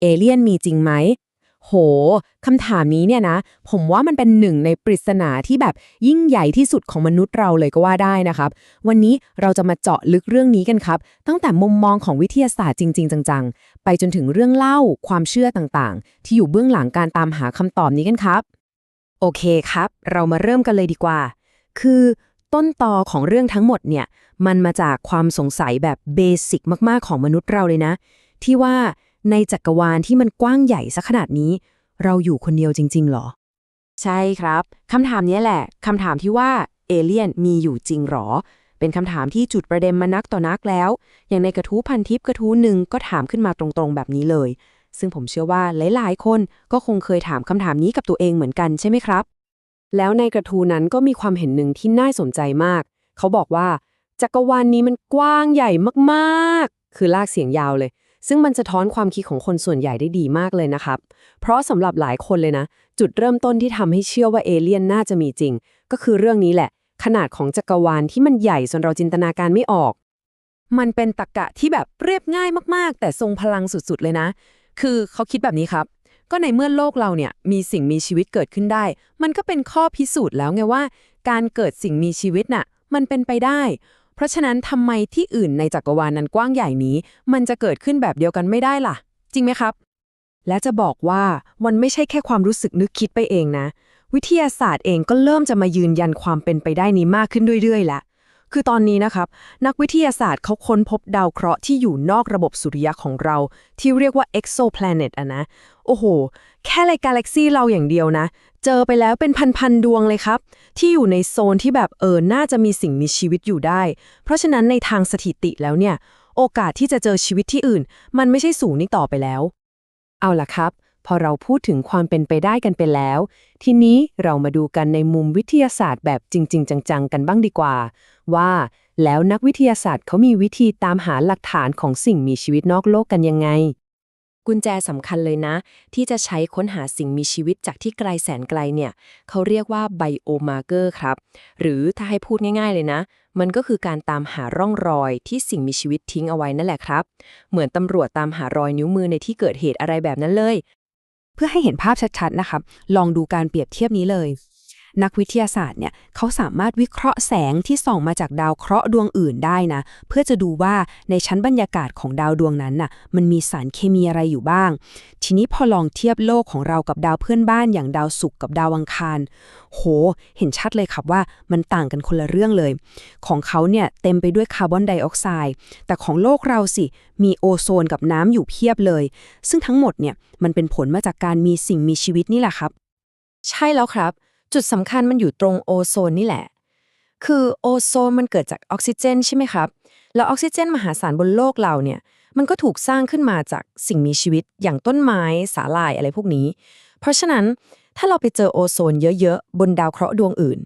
เอเลี่ยนมีจริงไหม โห คำถามนี้เนี่ยนะ ผมว่ามันเป็นหนึ่งในปริศนาที่แบบยิ่งใหญ่ที่สุดของมนุษย์เราเลยก็ว่าได้นะครับ วันนี้เราจะมาเจาะลึกเรื่องนี้กันครับ ตั้งแต่มุมมองของวิทยาศาสตร์จริง ๆ จัง ๆ ไปจนถึงเรื่องเล่าความเชื่อต่างๆ ที่อยู่เบื้องหลังการตามหาคำตอบนี้กันครับ โอเคครับ เรามาเริ่มกันเลยดีกว่า คือต้นตอของเรื่องทั้งหมดเนี่ย มันมาจากความสงสัยแบบเบสิกมาก ๆ ของมนุษย์เราเลยนะ ที่ว่า ในจักรวาลที่มันกว้างใหญ่ซะขนาดนี้ เราอยู่คนเดียวจริง ๆ หรอ ใช่ครับคำถามนี้แหละคำถามที่ว่าเอเลี่ยนมีอยู่จริงหรอ เป็นคำถามที่จุดประเด็นมานักต่อนักแล้ว อย่างในกระทู้พันทิปกระทู้หนึ่งก็ถามขึ้นมาตรงๆ แบบนี้เลย ซึ่งผมเชื่อว่าหลาย ๆ คนก็คงเคยถามคำถามนี้กับตัวเองเหมือนกันใช่ไหมครับ แล้วในกระทู้นั้นก็มีความเห็นหนึ่งที่น่าสนใจมาก เขาบอกว่าจักรวาลนี้มันกว้างใหญ่มากๆ คือลากเสียงยาวเลย ซึ่งมันจะท้อนความคิดของคนส่วนใหญ่ได้ดีมากเลยนะครับ เพราะสำหรับหลายคนเลยนะ จุดเริ่มต้นที่ทำให้เชื่อว่าเอเลี่ยนน่าจะมีจริง ก็คือเรื่องนี้แหละ ขนาดของจักรวาลที่มันใหญ่จนเราจินตนาการไม่ออก มันเป็นตรรกะที่แบบเรียบง่ายมากๆ แต่ทรงพลังสุดๆเลยนะ คือเขาคิดแบบนี้ครับ ก็ในเมื่อโลกเราเนี่ยมีสิ่งมีชีวิตเกิดขึ้นได้ มันก็เป็นข้อพิสูจน์แล้วไงว่า การเกิดสิ่งมีชีวิตน่ะ มันเป็นไปได้ เพราะฉะนั้นทำไมที่อื่นในจักรวาลนั้นกว้างใหญ่นี้ มันจะเกิดขึ้นแบบเดียวกันไม่ได้ล่ะ จริงไหมครับ และจะบอกว่ามันไม่ใช่แค่ความรู้สึกนึกคิดไปเองนะ วิทยาศาสตร์เองก็เริ่มจะมายืนยันความเป็นไปได้นี้มากขึ้นเรื่อยๆแล้วคือตอนนี้นะครับ นักวิทยาศาสตร์เขาค้นพบดาวเคราะห์ที่อยู่นอกระบบสุริยะของเรา ที่เรียกว่า exoplanet อะนะ โอ้โห แค่ในกาแล็กซีเราอย่างเดียวนะ เจอไปแล้วเป็นพันๆดวงเลยครับ ที่อยู่ในโซนที่แบบเออน่าจะมีสิ่งมีชีวิตอยู่ได้ เพราะฉะนั้นในทางสถิติแล้วเนี่ย โอกาสที่จะเจอชีวิตที่อื่น มันไม่ใช่สูงนี่ต่อไปแล้ว เอาล่ะครับ พอเราพูดถึงความเป็นไปได้กันไปแล้ว ทีนี้เรามาดูกันในมุมวิทยาศาสตร์แบบจริง ๆ จังๆ กันบ้างดีกว่า ว่าแล้วนักวิทยาศาสตร์เขามีวิธีตามหาหลักฐานของสิ่งมีชีวิตนอกโลกกันยังไง กุญแจสำคัญเลยนะ ที่จะใช้ค้นหาสิ่งมีชีวิตจากที่ไกลแสนไกลเนี่ย เขาเรียกว่าไบโอมาร์เกอร์ครับ หรือถ้าให้พูดง่ายๆเลยนะ มันก็คือการตามหาร่องรอยที่สิ่งมีชีวิตทิ้งเอาไว้นั่นแหละครับ เหมือนตำรวจตามหารอยนิ้วมือในที่เกิดเหตุอะไรแบบนั้นเลย เพื่อให้เห็นภาพชัดๆนะครับ ลองดูการเปรียบเทียบนี้เลย นักวิทยาศาสตร์เนี่ยเขาสามารถวิเคราะห์แสงที่ส่องมาจากดาวเคราะห์ดวงอื่นได้นะ เพื่อจะดูว่าในชั้นบรรยากาศของดาวดวงนั้นน่ะมันมีสารเคมีอะไรอยู่บ้าง ทีนี้พอลองเทียบโลกของเรากับดาวเพื่อนบ้านอย่างดาวศุกร์กับดาวอังคาร โห เห็นชัดเลยครับว่ามันต่างกันคนละเรื่องเลย ของเขาเนี่ยเต็มไปด้วยคาร์บอนไดออกไซด์แต่ของโลกเราสิมีโอโซนกับน้ำอยู่เพียบเลย ซึ่งทั้งหมดเนี่ยมันเป็นผลมาจากการมีสิ่งมีชีวิตนี่แหละครับ ใช่แล้วครับ จุดสำคัญมันอยู่ตรงโอโซนนี่แหละ คือโอโซนมันเกิดจากออกซิเจนใช่ไหมครับ แล้วออกซิเจนมหาศาลบนโลกเราเนี่ย มันก็ถูกสร้างขึ้นมาจากสิ่งมีชีวิตอย่างต้นไม้ สาหร่ายอะไรพวกนี้ เพราะฉะนั้นถ้าเราไปเจอโอโซนเยอะๆ บนดาวเคราะห์ดวงอื่น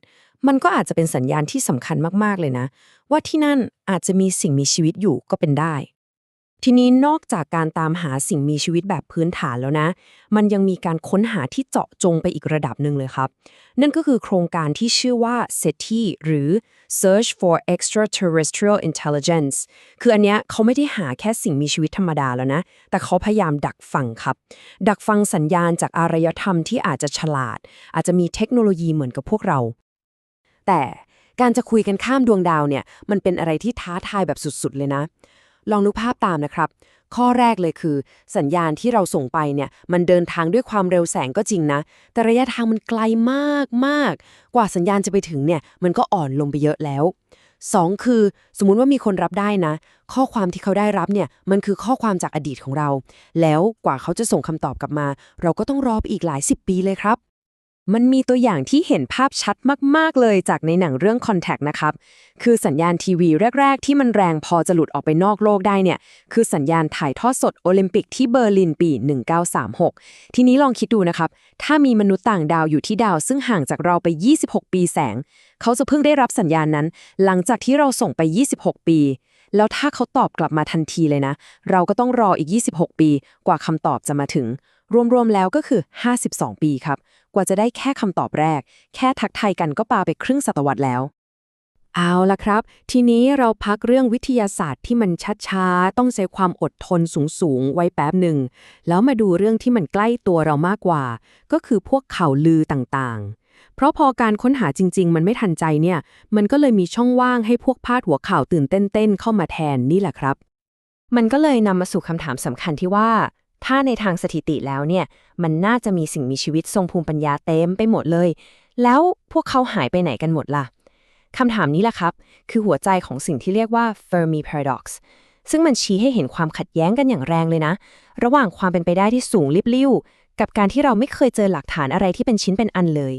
มันก็อาจจะเป็นสัญญาณที่สำคัญมากๆเลยนะ ว่าที่นั่นอาจจะมีสิ่งมีชีวิตอยู่ก็เป็นได้ ทีนี้นอกจากการตามหาสิ่งมีชีวิตแบบพื้นฐานแล้วนะ มันยังมีการค้นหาที่เจาะจงไปอีกระดับหนึ่งเลยครับ นั่นก็คือโครงการที่ชื่อว่า SETI หรือ Search for Extraterrestrial Intelligence คืออันเนี้ยเขาไม่ได้หาแค่สิ่งมีชีวิตธรรมดาแล้วนะ แต่เขาพยายามดักฟังครับ ดักฟังสัญญาณจากอารยธรรมที่อาจจะฉลาด อาจจะมีเทคโนโลยีเหมือนกับพวกเรา แต่การจะคุยกันข้ามดวงดาวเนี่ย มันเป็นอะไรที่ท้าทายแบบสุดๆ เลยนะ ลองนึกภาพตามนะครับ ข้อแรกเลยคือ สัญญาณที่เราส่งไปเนี่ย มันเดินทางด้วยความเร็วแสงก็จริงนะ แต่ระยะทางมันไกลมากมากกว่าสัญญาณจะไปถึงเนี่ย มันก็อ่อนลงไปเยอะแล้ว 2 คือ สมมุติว่ามีคนรับได้นะ ข้อความที่เขาได้รับเนี่ย มันคือข้อความจากอดีตของเรา แล้วกว่าเขาจะส่งคำตอบกลับมา เราก็ต้องรอไปอีกหลายสิบปีเลยครับ มันมีตัวอย่างที่เห็นภาพชัดมาก ๆ เลยจากในหนังเรื่อง Contact นะครับ คือสัญญาณทีวีแรก ๆ ที่มันแรงพอจะหลุดออกไปนอกโลกได้เนี่ย คือสัญญาณถ่ายทอดสดโอลิมปิกที่เบอร์ลินปี 1936 ทีนี้ลองคิดดูนะครับ ถ้ามีมนุษย์ต่างดาวอยู่ที่ดาว ซึ่งห่างจากเราไป 26 ปีแสง เขาจะเพิ่งได้รับสัญญาณนั้น หลังจากที่เราส่งไป 26 ปี แล้วถ้าเขาตอบกลับมาทันทีเลยนะ เราก็ต้องรออีก 26 ปี กว่าคำตอบจะมาถึง รวมๆแล้วก็คือ 52 ปีครับ กว่าจะได้แค่คำตอบแรก แค่ทักทายกันก็ปาไปครึ่งศตวรรษแล้ว เอาละครับ ทีนี้เราพักเรื่องวิทยาศาสตร์ที่มันช้าๆ ต้องใช้ความอดทนสูงๆ ไว้แป๊บหนึ่ง แล้วมาดูเรื่องที่มันใกล้ตัวเรามากกว่า ก็คือพวกข่าวลือต่างๆเพราะพอการค้นหาจริง ๆ มันไม่ทันใจเนี่ย มันก็เลยมีช่องว่างให้พวกพาดหัวข่าวตื่นเต้นๆ เข้ามาแทนนี่แหละครับ มันก็เลยนำมาสู่คำถามสำคัญที่ว่า ถ้าในทางสถิติแล้วเนี่ย มันน่าจะมีสิ่งมีชีวิตทรงภูมิปัญญาเต็มไปหมดเลย แล้วพวกเขาหายไปไหนกันหมดล่ะคำถามนี้แหละครับ คือหัวใจของสิ่งที่เรียกว่า Fermi Paradox ซึ่งมันชี้ให้เห็นความขัดแย้งกันอย่างแรงเลยนะ ระหว่างความเป็นไปได้ที่สูงลิบลิ่วกับการที่เราไม่เคยเจอหลักฐานอะไรที่เป็นชิ้นเป็นอันเลย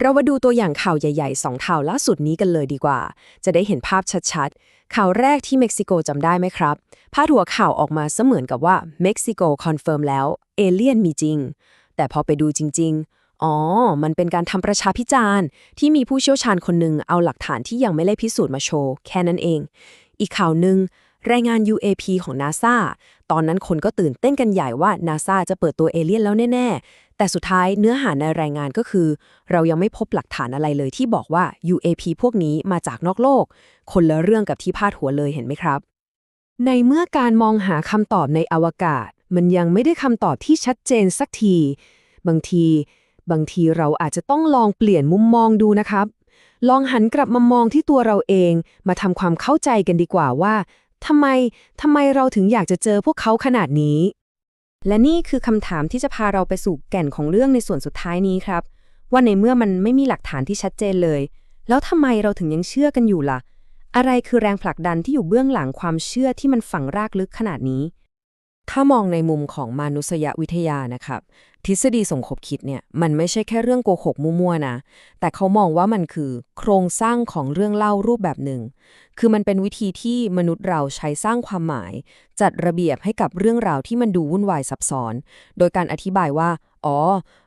เรามาดูตัวอย่างข่าวใหญ่ๆสองข่าวล่าสุดนี้กันเลยดีกว่า จะได้เห็นภาพชัดๆ ข่าวแรกที่เม็กซิโกจำได้ไหมครับ พาดหัวข่าวออกมาเสมือนกับว่าเม็กซิโกคอนเฟิร์มแล้ว เอเลี่ยนมีจริง แต่พอไปดูจริง ๆ อ๋อ มันเป็นการทำประชาพิจารณ์ ที่มีผู้เชี่ยวชาญคนหนึ่งเอาหลักฐานที่ยังไม่ได้พิสูจน์มาโชว์ แค่นั้นเอง อีกข่าวหนึ่ง รายงาน UAP ของ NASA ตอนนั้นคนก็ตื่นเต้นกันใหญ่ว่า NASA จะเปิดตัวเอเลี่ยนแล้วแน่ ๆ แต่สุดท้ายเนื้อหาในรายงานก็คือ เรายังไม่พบหลักฐานอะไรเลยที่บอกว่า UAP พวกนี้มาจากนอกโลก คนละเรื่องกับที่พาดหัวเลยเห็นไหมครับ ในเมื่อการมองหาคำตอบในอวกาศ มันยังไม่ได้คำตอบที่ชัดเจนสักที บางที บางทีเราอาจจะต้องลองเปลี่ยนมุมมองดูนะครับลองหันกลับมามองที่ตัวเราเอง มาทำความเข้าใจกันดีกว่าว่า ทำไมทำไมเราถึงอยากจะเจอพวกเขาขนาดนี้ และนี่คือคำถามที่จะพาเราไปสู่แก่นของเรื่องในส่วนสุดท้ายนี้ครับ ว่าในเมื่อมันไม่มีหลักฐานที่ชัดเจนเลย แล้วทำไมเราถึงยังเชื่อกันอยู่ล่ะ อะไรคือแรงผลักดันที่อยู่เบื้องหลังความเชื่อที่มันฝังรากลึกขนาดนี้ ถ้ามองในมุมของมนุษยวิทยานะครับ ทฤษฎีสมคบคิดเนี่ยมันไม่ใช่แค่เรื่องโกหกมั่วๆนะ แต่เขามองว่ามันคือ โครงสร้างของเรื่องเล่ารูปแบบหนึ่ง คือมันเป็นวิธีที่มนุษย์เราใช้สร้างความหมาย จัดระเบียบให้กับเรื่องราวที่มันดูวุ่นวายซับซ้อน โดยการอธิบายว่า อ๋อ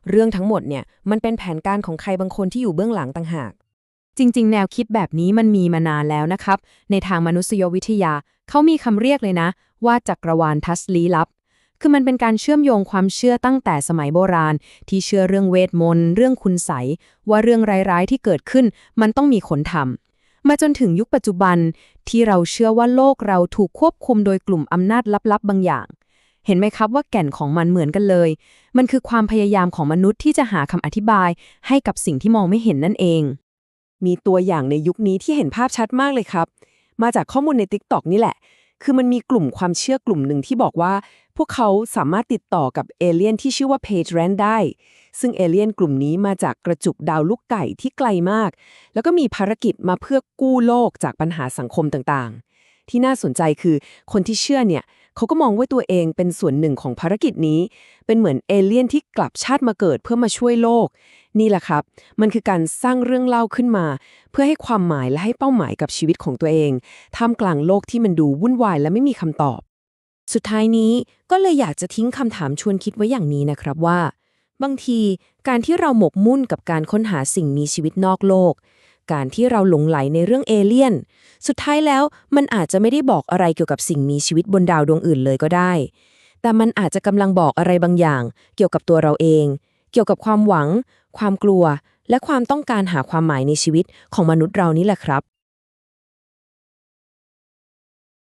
เรื่องทั้งหมดเนี่ยมันเป็นแผนการของใครบางคนที่อยู่เบื้องหลังต่างหาก จริง ๆ แนวคิดแบบนี้มันมีมานานแล้วนะครับ ในทางมนุษยวิทยาเขามีคำเรียกเลยนะ ว่าจักรวาลทัศลี้ลับ คือมันเป็นการเชื่อมโยงความเชื่อตั้งแต่สมัยโบราณ ที่เชื่อเรื่องเวทมนต์เรื่องคุณไสยว่าเรื่องร้ายๆที่เกิดขึ้น มันต้องมีคนทำมาจนถึงยุคปัจจุบันที่เราเชื่อว่าโลกเราถูกควบคุมโดยกลุ่มอำนาจลับๆบางอย่าง เห็นไหมครับว่าแก่นของมันเหมือนกันเลย มันคือความพยายามของมนุษย์ที่จะหาคำอธิบาย ให้กับสิ่งที่มองไม่เห็นนั่นเองมีตัวอย่างในยุคนี้ที่เห็นภาพชัดมากเลยครับ มาจากข้อมูลใน TikTok นี่แหละ คือมันมีกลุ่มความเชื่อกลุ่มหนึ่งที่บอกว่า พวกเขาสามารถติดต่อกับเอเลี่ยนที่ชื่อว่าเพจแรนได้ ซึ่งเอเลี่ยนกลุ่มนี้มาจากกระจุกดาวลูกไก่ที่ไกลมาก แล้วก็มีภารกิจมาเพื่อกู้โลกจากปัญหาสังคมต่างๆ ที่น่าสนใจคือคนที่เชื่อเนี่ย เขาก็มองว่าตัวเองเป็นส่วนหนึ่งของภารกิจนี้ เป็นเหมือนเอเลี่ยนที่กลับชาติมาเกิดเพื่อมาช่วยโลก นี่แหละครับ มันคือการสร้างเรื่องเล่าขึ้นมา เพื่อให้ความหมายและให้เป้าหมายกับชีวิตของตัวเองท่ามกลางโลกที่มันดูวุ่นวายและไม่มีคำตอบ สุดท้ายนี้ก็เลยอยากจะทิ้งคำถามชวนคิดไว้อย่างนี้นะครับว่า บางทีการที่เราหมกมุ่นกับการค้นหาสิ่งมีชีวิตนอกโลก การที่เราหลงไหลในเรื่องเอเลี่ยน สุดท้ายแล้วมันอาจจะไม่ได้บอกอะไรเกี่ยวกับสิ่งมีชีวิตบนดาวดวงอื่นเลยก็ได้ แต่มันอาจจะกำลังบอกอะไรบางอย่าง เกี่ยวกับตัวเราเอง เกี่ยวกับความหวัง ความกลัว และความต้องการหาความหมายในชีวิตของมนุษย์เรานี่แหละครับ